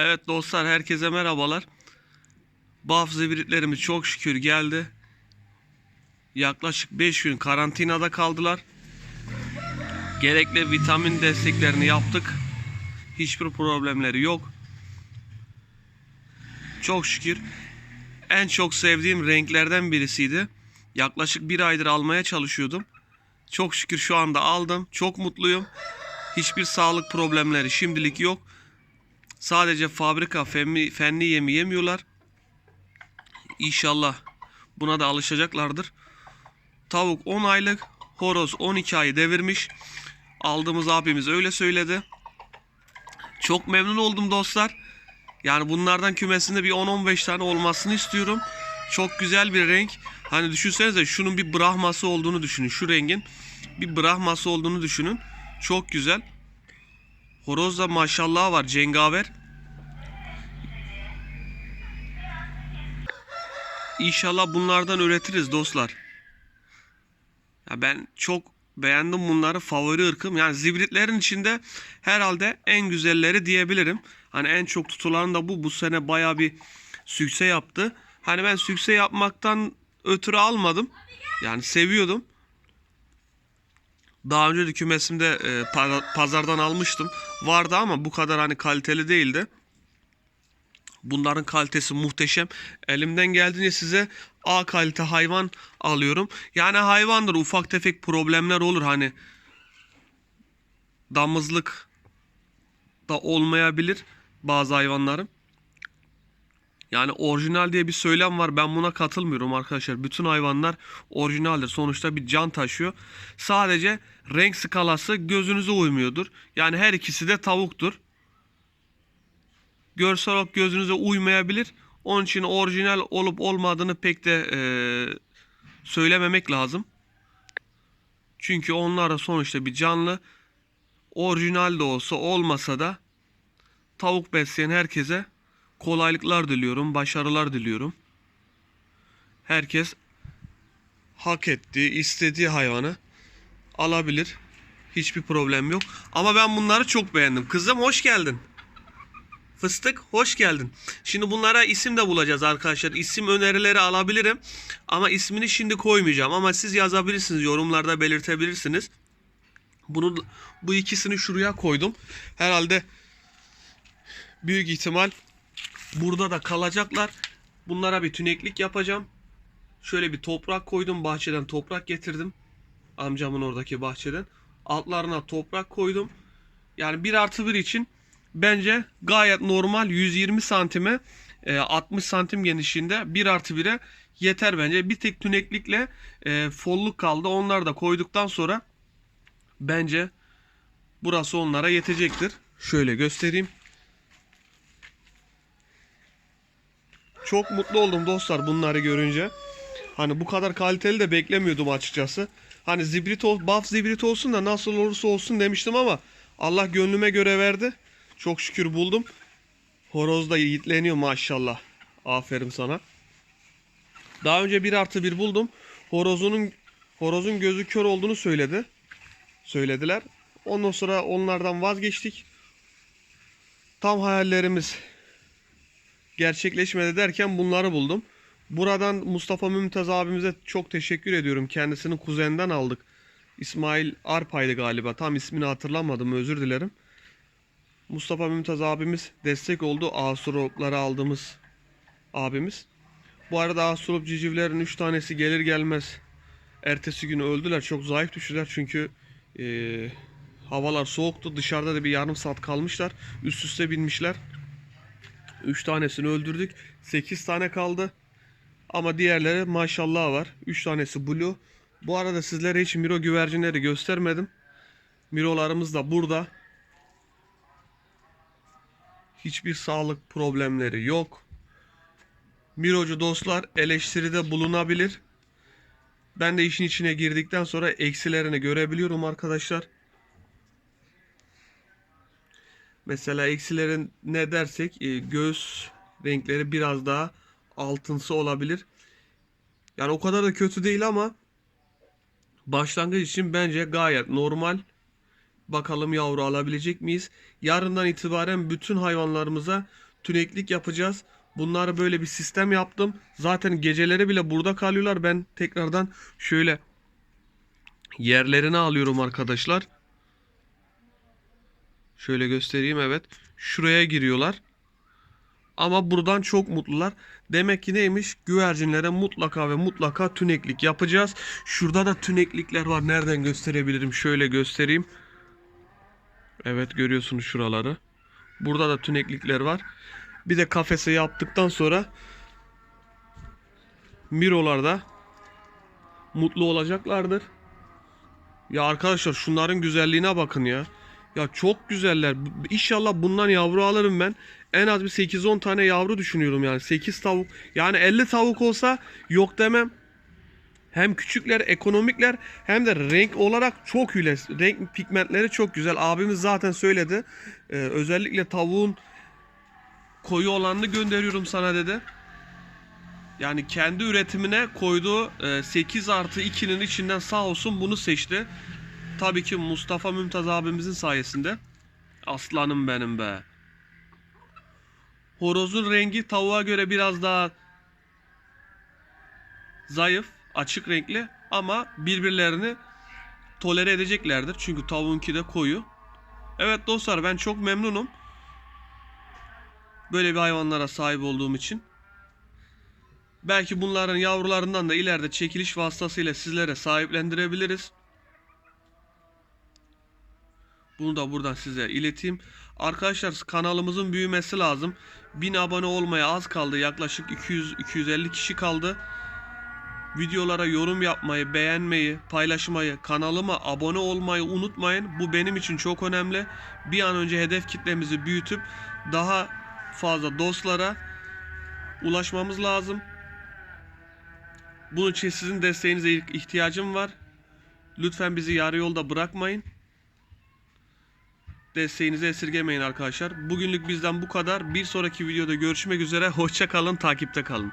Evet dostlar herkese merhabalar. Baf zibritlerimiz çok şükür geldi. Yaklaşık 5 gün karantinada kaldılar. Gerekli vitamin desteklerini yaptık. Hiçbir problemleri yok. Çok şükür en çok sevdiğim renklerden birisiydi. Yaklaşık bir aydır almaya çalışıyordum. Çok şükür şu anda aldım. Çok mutluyum. Hiçbir sağlık problemleri şimdilik yok. Sadece fabrika fenli, fenli yemi yemiyorlar. İnşallah buna da alışacaklardır. Tavuk 10 aylık, horoz 12 ayı devirmiş. Aldığımız abimiz öyle söyledi. Çok memnun oldum dostlar. Yani bunlardan kümesinde bir 10-15 tane olmasını istiyorum. Çok güzel bir renk. Hani düşünsenize şunun bir brahması olduğunu düşünün. Şu rengin bir brahması olduğunu düşünün. Çok güzel. Horoz da maşallah var cengaver. İnşallah bunlardan üretiriz dostlar. Ya ben çok beğendim bunları. Favori ırkım. Yani zibritlerin içinde herhalde en güzelleri diyebilirim. Hani en çok tutulan da bu. Bu sene baya bir sükse yaptı. Hani ben sükse yapmaktan ötürü almadım. Yani seviyordum. Daha önce de kümesimde e, pa- pazardan almıştım. Vardı ama bu kadar hani kaliteli değildi. Bunların kalitesi muhteşem. Elimden geldiğince size A kalite hayvan alıyorum. Yani hayvandır ufak tefek problemler olur hani. Damızlık da olmayabilir bazı hayvanların. Yani orijinal diye bir söylem var. Ben buna katılmıyorum arkadaşlar. Bütün hayvanlar orijinaldir. Sonuçta bir can taşıyor. Sadece renk skalası gözünüze uymuyordur. Yani her ikisi de tavuktur. Görsel olarak gözünüze uymayabilir. Onun için orijinal olup olmadığını pek de e, söylememek lazım. Çünkü onlar da sonuçta bir canlı. Orijinal de olsa olmasa da tavuk besleyen herkese kolaylıklar diliyorum, başarılar diliyorum. Herkes hak ettiği, istediği hayvanı alabilir. Hiçbir problem yok. Ama ben bunları çok beğendim. Kızım hoş geldin. Fıstık hoş geldin. Şimdi bunlara isim de bulacağız arkadaşlar. İsim önerileri alabilirim. Ama ismini şimdi koymayacağım. Ama siz yazabilirsiniz. Yorumlarda belirtebilirsiniz. Bunu bu ikisini şuraya koydum. Herhalde büyük ihtimal burada da kalacaklar. Bunlara bir tüneklik yapacağım. Şöyle bir toprak koydum. Bahçeden toprak getirdim. Amcamın oradaki bahçeden. Altlarına toprak koydum. Yani 1 artı 1 için bence gayet normal 120 santime e, 60 santim genişliğinde 1 artı 1'e yeter bence. Bir tek tüneklikle e, folluk kaldı. Onları da koyduktan sonra bence burası onlara yetecektir. Şöyle göstereyim. Çok mutlu oldum dostlar bunları görünce. Hani bu kadar kaliteli de beklemiyordum açıkçası. Hani zibrit ol, buff zibrit olsun da nasıl olursa olsun demiştim ama Allah gönlüme göre verdi. Çok şükür buldum. Horoz da yiğitleniyor maşallah. Aferin sana. Daha önce 1 artı 1 buldum. Horozunun horozun gözü kör olduğunu söyledi. Söylediler. Ondan sonra onlardan vazgeçtik. Tam hayallerimiz gerçekleşmedi derken bunları buldum. Buradan Mustafa Mümtaz abimize çok teşekkür ediyorum. Kendisini kuzenden aldık. İsmail Arpay'dı galiba. Tam ismini hatırlamadım özür dilerim. Mustafa Mümtaz abimiz destek oldu. Asurupları aldığımız abimiz. Bu arada Asurup civcivlerin 3 tanesi gelir gelmez ertesi günü öldüler. Çok zayıf düştüler çünkü eee, havalar soğuktu. Dışarıda da bir yarım saat kalmışlar. Üst üste binmişler. 3 tanesini öldürdük. 8 tane kaldı. Ama diğerleri maşallah var. 3 tanesi blue. Bu arada sizlere hiç Miro güvercinleri göstermedim. Mirolarımız da burada. Hiçbir sağlık problemleri yok. Mirocu dostlar eleştiride bulunabilir. Ben de işin içine girdikten sonra eksilerini görebiliyorum arkadaşlar. Mesela eksilerin ne dersek e, göz renkleri biraz daha altınsı olabilir. Yani o kadar da kötü değil ama başlangıç için bence gayet normal. Bakalım yavru alabilecek miyiz? Yarından itibaren bütün hayvanlarımıza tüneklik yapacağız. Bunları böyle bir sistem yaptım. Zaten geceleri bile burada kalıyorlar. Ben tekrardan şöyle yerlerini alıyorum arkadaşlar. Şöyle göstereyim evet. Şuraya giriyorlar. Ama buradan çok mutlular. Demek ki neymiş? Güvercinlere mutlaka ve mutlaka tüneklik yapacağız. Şurada da tüneklikler var. Nereden gösterebilirim? Şöyle göstereyim. Evet görüyorsunuz şuraları. Burada da tüneklikler var. Bir de kafese yaptıktan sonra Mirolarda mutlu olacaklardır. Ya arkadaşlar şunların güzelliğine bakın ya. Ya çok güzeller. İnşallah bundan yavru alırım ben. En az bir 8-10 tane yavru düşünüyorum yani. 8 tavuk. Yani 50 tavuk olsa yok demem. Hem küçükler, ekonomikler hem de renk olarak çok hüle. Renk pigmentleri çok güzel. Abimiz zaten söyledi. Ee, özellikle tavuğun koyu olanını gönderiyorum sana dedi. Yani kendi üretimine koyduğu e, 8 artı 2'nin içinden sağ olsun bunu seçti. Tabii ki Mustafa Mümtaz abimizin sayesinde. Aslanım benim be. Horozun rengi tavuğa göre biraz daha zayıf, açık renkli ama birbirlerini tolere edeceklerdir. Çünkü tavuğunki de koyu. Evet dostlar ben çok memnunum. Böyle bir hayvanlara sahip olduğum için. Belki bunların yavrularından da ileride çekiliş vasıtasıyla sizlere sahiplendirebiliriz. Bunu da buradan size ileteyim. Arkadaşlar kanalımızın büyümesi lazım. 1000 abone olmaya az kaldı. Yaklaşık 200-250 kişi kaldı. Videolara yorum yapmayı, beğenmeyi, paylaşmayı, kanalıma abone olmayı unutmayın. Bu benim için çok önemli. Bir an önce hedef kitlemizi büyütüp daha fazla dostlara ulaşmamız lazım. Bunun için sizin desteğinize ihtiyacım var. Lütfen bizi yarı yolda bırakmayın. Desteğinizi esirgemeyin arkadaşlar. Bugünlük bizden bu kadar. Bir sonraki videoda görüşmek üzere. Hoşça kalın, takipte kalın.